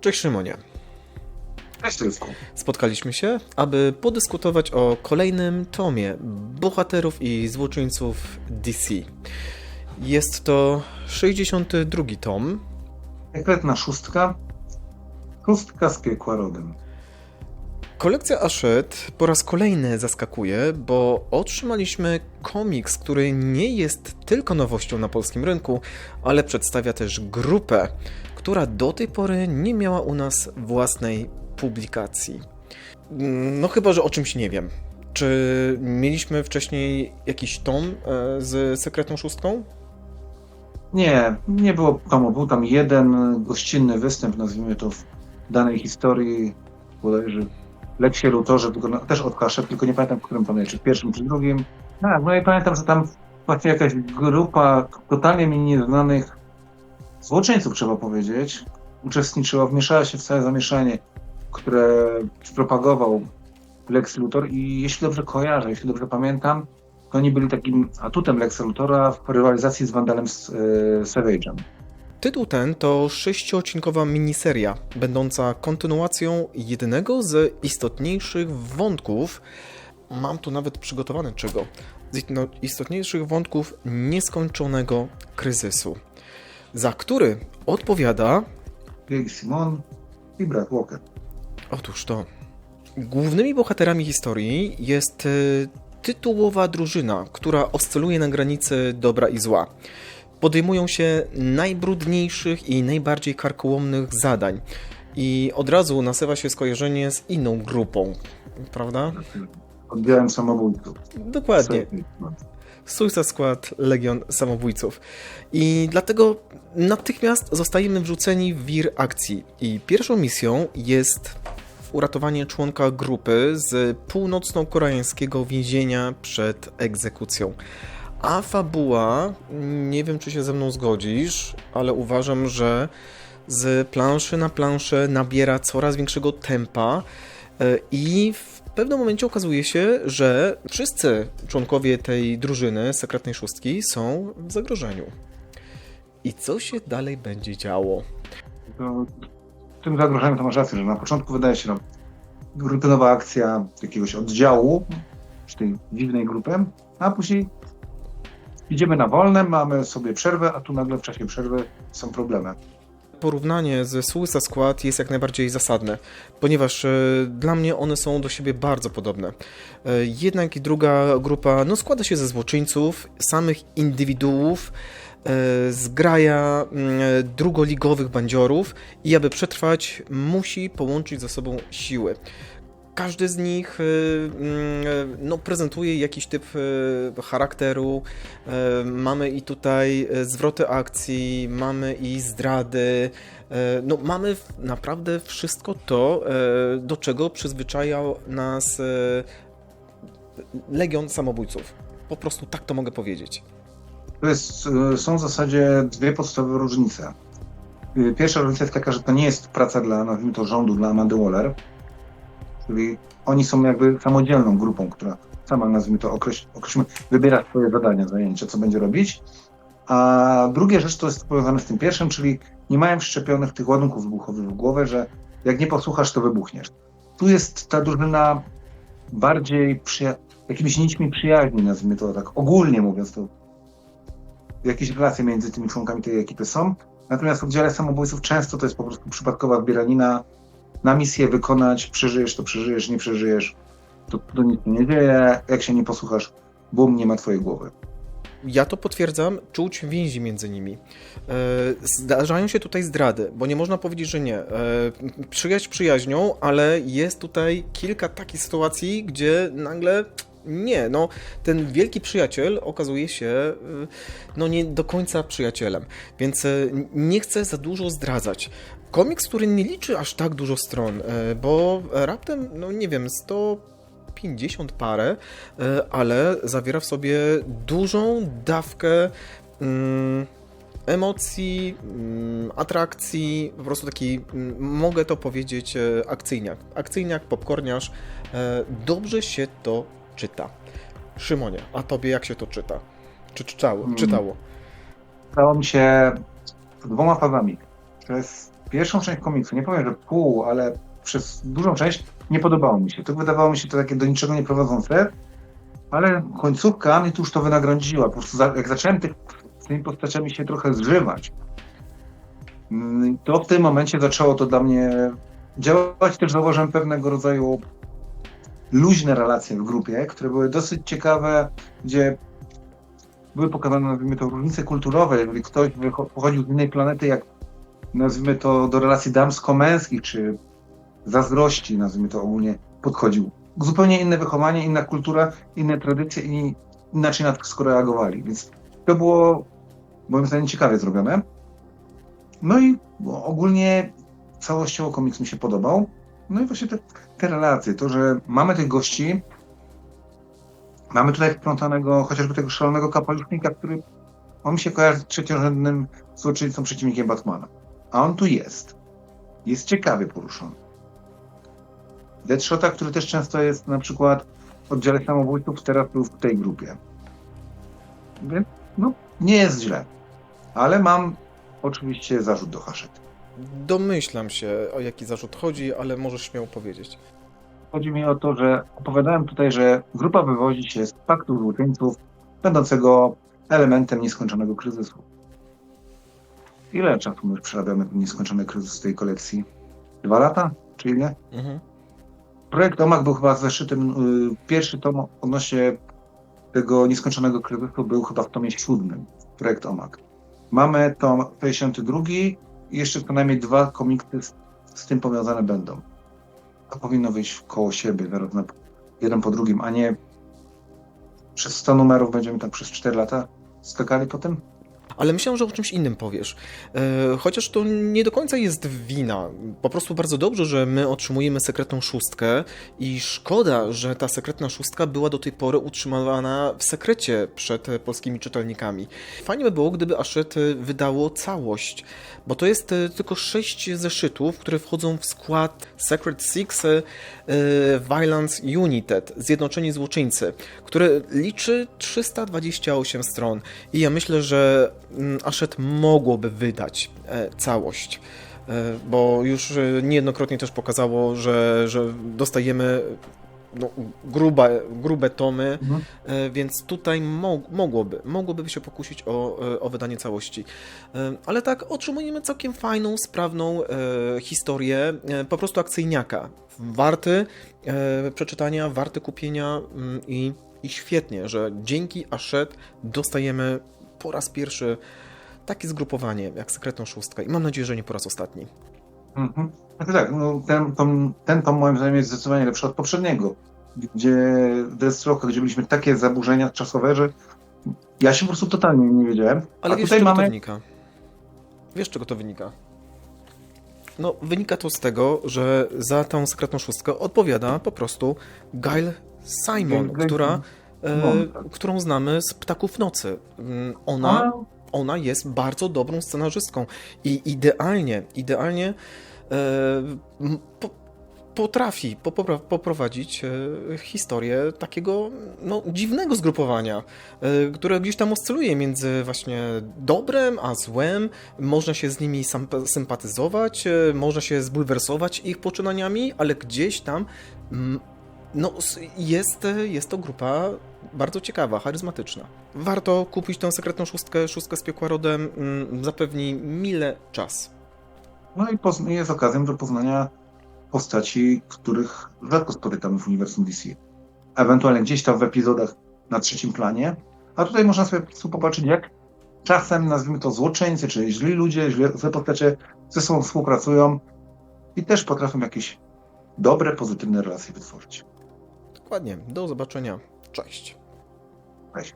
Cześć Szymonie. Cześć Tylsku. Spotkaliśmy się, aby podyskutować o kolejnym tomie bohaterów i złoczyńców DC. Jest to 62 tom. Sekretna szóstka. Szóstka z piekła rodem. Kolekcja Ashet po raz kolejny zaskakuje, bo otrzymaliśmy komiks, który nie jest tylko nowością na polskim rynku, ale przedstawia też grupę, która do tej pory nie miała u nas własnej publikacji. No chyba, że o czymś nie wiem. Czy mieliśmy wcześniej jakiś tom e, z sekretną szóstką? Nie, nie było tomu. Był tam jeden gościnny występ, nazwijmy to w danej historii, bodajże Leksie Lutorze, też od Kasze, tylko nie pamiętam, w którym tomie, czy w pierwszym, czy drugim. Tak, no i pamiętam, że tam właśnie jakaś grupa totalnie mi nieznanych złoczyńców, trzeba powiedzieć, uczestniczyła, wmieszała się w całe zamieszanie, które propagował Lex Luthor i jeśli dobrze kojarzę, jeśli dobrze pamiętam, to oni byli takim atutem Lexa Luthora w rywalizacji z Vandalem z, e, Savage'em. Tytuł ten to sześciodcinkowa miniseria, będąca kontynuacją jednego z istotniejszych wątków. Mam tu nawet przygotowane czego? Z istotniejszych wątków nieskończonego kryzysu, za który odpowiada. Big Simon i Brad Walker. Otóż to. Głównymi bohaterami historii jest y, tytułowa drużyna, która oscyluje na granicy dobra i zła podejmują się najbrudniejszych i najbardziej karkołomnych zadań. I od razu nasywa się skojarzenie z inną grupą, prawda? Oddziałem samobójców. Dokładnie. Suicide Squad, Legion Samobójców. I dlatego natychmiast zostajemy wrzuceni w wir akcji. I pierwszą misją jest uratowanie członka grupy z północno-koreańskiego więzienia przed egzekucją. A fabuła, nie wiem czy się ze mną zgodzisz, ale uważam, że z planszy na planszę nabiera coraz większego tempa e, i w pewnym momencie okazuje się, że wszyscy członkowie tej drużyny sekretnej szóstki są w zagrożeniu. I co się dalej będzie działo? To, tym zagrożeniem to masz rację, że na początku wydaje się nam rutynowa akcja jakiegoś oddziału, czy tej dziwnej grupy, a później Idziemy na wolne, mamy sobie przerwę, a tu nagle w czasie przerwy są problemy. Porównanie ze Suicide Squad jest jak najbardziej zasadne, ponieważ e, dla mnie one są do siebie bardzo podobne. E, jednak i druga grupa no, składa się ze złoczyńców, samych indywiduów, e, zgraja mm, drugoligowych bandziorów i aby przetrwać musi połączyć ze sobą siły każdy z nich y, mm, no, prezentuje jakiś typ y, charakteru. Y, mamy i tutaj zwroty akcji, mamy i zdrady. No, mamy naprawdę wszystko to, do czego przyzwyczajał nas Legion Samobójców. Po prostu tak to mogę powiedzieć. To jest, są w zasadzie dwie podstawowe różnice. Pierwsza różnica jest taka, że to nie jest praca dla, nazwijmy to, rządu, dla Amandy Waller, Czyli oni są jakby samodzielną grupą, która sama, nazwijmy to, określ, określmy, wybiera swoje zadania, zajęcia, co będzie robić. A druga rzecz to jest powiązane z tym pierwszym, czyli nie mają wszczepionych tych ładunków wybuchowych w głowę, że jak nie posłuchasz, to wybuchniesz. Tu jest ta drużyna bardziej przyja- jakimiś nićmi przyjaźni, nazwijmy to tak, ogólnie mówiąc, to jakieś relacje między tymi członkami tej ekipy są. Natomiast w oddziale samobójców często to jest po prostu przypadkowa zbieranina na misję wykonać, przeżyjesz to przeżyjesz, nie przeżyjesz, to, to nic nie dzieje, jak się nie posłuchasz, bum, nie ma twojej głowy. Ja to potwierdzam, czuć więzi między nimi. E, zdarzają się tutaj zdrady, bo nie można powiedzieć, że nie. E, przyjaźń przyjaźnią, ale jest tutaj kilka takich sytuacji, gdzie nagle nie, no ten wielki przyjaciel okazuje się e, no nie do końca przyjacielem, więc nie chcę za dużo zdradzać. Komiks, który nie liczy aż tak dużo stron, e, bo raptem, no nie wiem, 150 parę, e, ale zawiera w sobie dużą dawkę mm, emocji, mm, atrakcji, po prostu taki, mm, mogę to powiedzieć, akcyjniak. Akcyjniak, popcorniarz. Dobrze się to czyta. Szymonie, a tobie jak się to czyta? Czy czytało? Mm. czytało? Mi się dwoma fazami. To jest pierwszą część komiksu, nie powiem, że pół, ale przez dużą część nie podobało mi się. To wydawało mi się to takie do niczego nie prowadzące, ale końcówka mnie tu już to wynagrodziła. Po prostu jak zacząłem tych, z tymi postaciami się trochę zżywać, mm, to w tym momencie zaczęło to dla mnie działać. Też zauważyłem pewnego rodzaju luźne relacje w grupie, które były dosyć ciekawe, gdzie były pokazane, nazwijmy to, różnice kulturowe. Jeżeli ktoś pochodził z innej planety, jak nazwijmy to do relacji damsko-męskich, czy zazdrości, nazwijmy to ogólnie, podchodził. Zupełnie inne wychowanie, inna kultura, inne tradycje i inaczej na to wszystko reagowali. Więc to było moim zdaniem ciekawie zrobione. No i ogólnie całościowo komiks mi się podobał. No i właśnie te, te relacje, to, że mamy tych gości, mamy tutaj wplątanego chociażby tego szalonego kapelusznika, który on mi się kojarzy z trzeciorzędnym złoczyńcą przeciwnikiem Batmana. A on tu jest. Jest ciekawie poruszony. Deadshota, który też często jest na przykład w oddziale samobójców, teraz był w tej grupie. Więc no, nie jest źle. Ale mam oczywiście zarzut do Hachety. Domyślam się, o jaki zarzut chodzi, ale możesz śmiało powiedzieć. Chodzi mi o to, że opowiadałem tutaj, że grupa wywodzi się z paktu złoczyńców, będącego elementem nieskończonego kryzysu. Ile czasu my już przerabiamy ten nieskończony kryzys w tej kolekcji? Dwa lata? Czy ile? Mhm. Projekt OMAK był chyba zeszytym, y, pierwszy tom odnośnie tego nieskończonego kryzysu był chyba w tomie siódmym, projekt OMAK. Mamy tom 52 i jeszcze co najmniej dwa komiksy z, z tym powiązane będą. To powinno wyjść koło siebie, zaraz na, jeden po drugim, a nie przez 100 numerów będziemy tam przez 4 lata skakali po tym. Ale myślałem, że o czymś innym powiesz. E, chociaż to nie do końca jest wina. Po prostu bardzo dobrze, że my otrzymujemy sekretną szóstkę i szkoda, że ta sekretna szóstka była do tej pory utrzymywana w sekrecie przed polskimi czytelnikami. Fajnie by było, gdyby Hachette wydało całość, bo to jest e, tylko sześć zeszytów, które wchodzą w skład Secret Six e, Violence United, Zjednoczeni Złoczyńcy, które liczy 328 stron. I ja myślę, że mm, Hachette mogłoby wydać e, całość. E, Bo już e, niejednokrotnie też pokazało, że, że dostajemy no, grube, grube tomy, E, więc tutaj mo mogłoby, mogłoby się pokusić o, o wydanie całości. Ale tak, otrzymujemy całkiem fajną, sprawną historię, po prostu akcyjniaka. Warty przeczytania, warty kupienia mm, i, i świetnie, że dzięki Hachette dostajemy po raz pierwszy takie zgrupowanie jak Sekretną Szóstkę i mam nadzieję, że nie po raz ostatni. Tak, tak. No, ten, tom, ten tom moim zdaniem jest zdecydowanie lepszy od poprzedniego, gdzie Deathstroke, gdzie mieliśmy takie zaburzenia czasowe, że ja się po prostu totalnie nie wiedziałem. Ale A wiesz, tutaj czego to mamy... wynika? Wiesz, czego to wynika? No, wynika to z tego, że za tą sekretną szóstkę odpowiada po prostu Gail Simon, Gail- która, e, Simon, tak. którą znamy z Ptaków Nocy. Mm, Ona, ona jest bardzo dobrą scenarzystką i idealnie, idealnie e, po, potrafi poprowadzić e, historię takiego no, dziwnego zgrupowania, e, które gdzieś tam oscyluje między właśnie dobrem a złem. Można się z nimi sympatyzować, e, można się zbulwersować ich poczynaniami, ale gdzieś tam no, jest, e, jest to grupa bardzo ciekawa, charyzmatyczna. Warto kupić tę sekretną szóstkę, szóstkę z piekła rodem, mm, zapewni mile czas. No i jest okazją do poznania postaci, których rzadko spotykamy w uniwersum DC. Ewentualnie gdzieś tam w epizodach na trzecim planie. A tutaj można sobie po prostu popatrzeć, jak czasem, nazwijmy to złoczyńcy, czy źli ludzie, źle, złe postacie ze sobą współpracują i też potrafią jakieś dobre, pozytywne relacje wytworzyć. Dokładnie. Do zobaczenia. Cześć. Cześć.